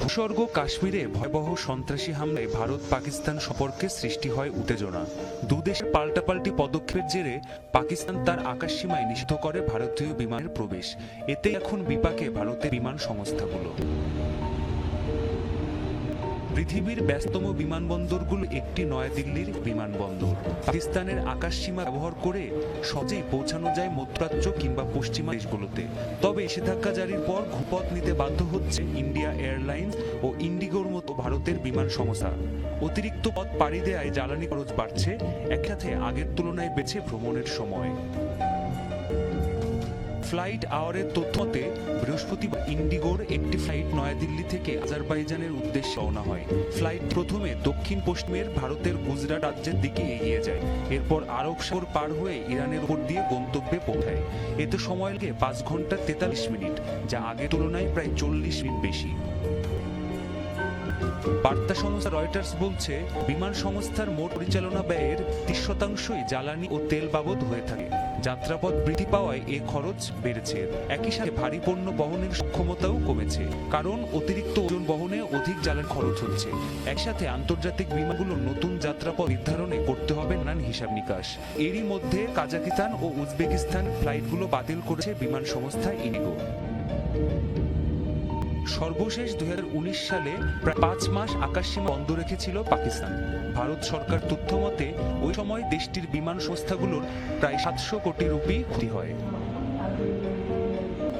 ভূস্বর্গ কাশ্মীরে ভয়াবহ সন্ত্রাসী হামলায় ভারত পাকিস্তান সম্পর্কে সৃষ্টি হয় উত্তেজনা। দুদেশের পাল্টাপাল্টি পদক্ষেপের জেরে পাকিস্তান তার আকাশসীমায় নিষিদ্ধ করে ভারতীয় বিমানের প্রবেশ। এতে এখন বিপাকে ভারতের বিমান সংস্থাগুলো। পৃথিবীর ব্যস্তম বিমানবন্দরগুলো একটি নয়াদিল্লির বিমানবন্দর। পাকিস্তানের আকাশসীমা ব্যবহার করে সহজেই পৌঁছানো যায় মধ্যপ্রাচ্য কিংবা পশ্চিমা দেশগুলোতে। তবে নিষেধাজ্ঞা জারির পর ঘুপথ নিতে বাধ্য হচ্ছে ইন্ডিয়া এয়ারলাইন্স ও ইন্ডিগোর মতো ভারতের বিমান সংস্থা। অতিরিক্ত পথ পাড়ি দেয় জ্বালানি খরচ বাড়ছে, একসাথে আগের তুলনায় বেছে ভ্রমণের সময়। ফ্লাইট আওয়ারের তথ্য মতে, বৃহস্পতিবার ইন্ডিগোর একটি ফ্লাইট নয়াদিল্লি থেকে আজারবাইজানের উদ্দেশ্যে রওনা হয়। ফ্লাইট প্রথমে দক্ষিণ পশ্চিমের ভারতের গুজরাট রাজ্যের দিকে এগিয়ে যায়। এরপর আরব সাগর পার হয়ে ইরানের উপর দিয়ে গন্তব্যে পৌঁছায়। এতে সময় লাগে পাঁচ ঘণ্টা তেতাল্লিশ মিনিট, যা আগের তুলনায় প্রায় চল্লিশ মিনিট বেশি। বার্তা সংস্থা রয়টার্স বলছে, বিমান সংস্থার মোট পরিচালনা ব্যয়ের তিরিশ শতাংশই জ্বালানি ও তেল বাবদ হয়ে থাকে। যাত্রাপথ বৃদ্ধি পাওয়ায় এ খরচ বেড়েছে। একই সাথে ভারী পণ্য বহনের সক্ষমতাও কমেছে, কারণ অতিরিক্ত ওজন বহনে অধিক জ্বালানি খরচ হচ্ছে। একসাথে আন্তর্জাতিক বিমানগুলোর নতুন যাত্রাপথ নির্ধারণে করতে হবে নানান হিসাব নিকাশ। এরই মধ্যে কাজাকিস্তান ও উজবেকিস্তান ফ্লাইটগুলো বাতিল করেছে বিমান সংস্থা ইনিগো। সর্বশেষ দু হাজার উনিশ সালে প্রায় পাঁচ মাস আকাশসীমা বন্ধ রেখেছিল পাকিস্তান। ভারত সরকার তথ্য মতে ওই সময় দেশটির বিমান সংস্থাগুলোর প্রায় সাতশো কোটি রুপি ক্ষতি হয়।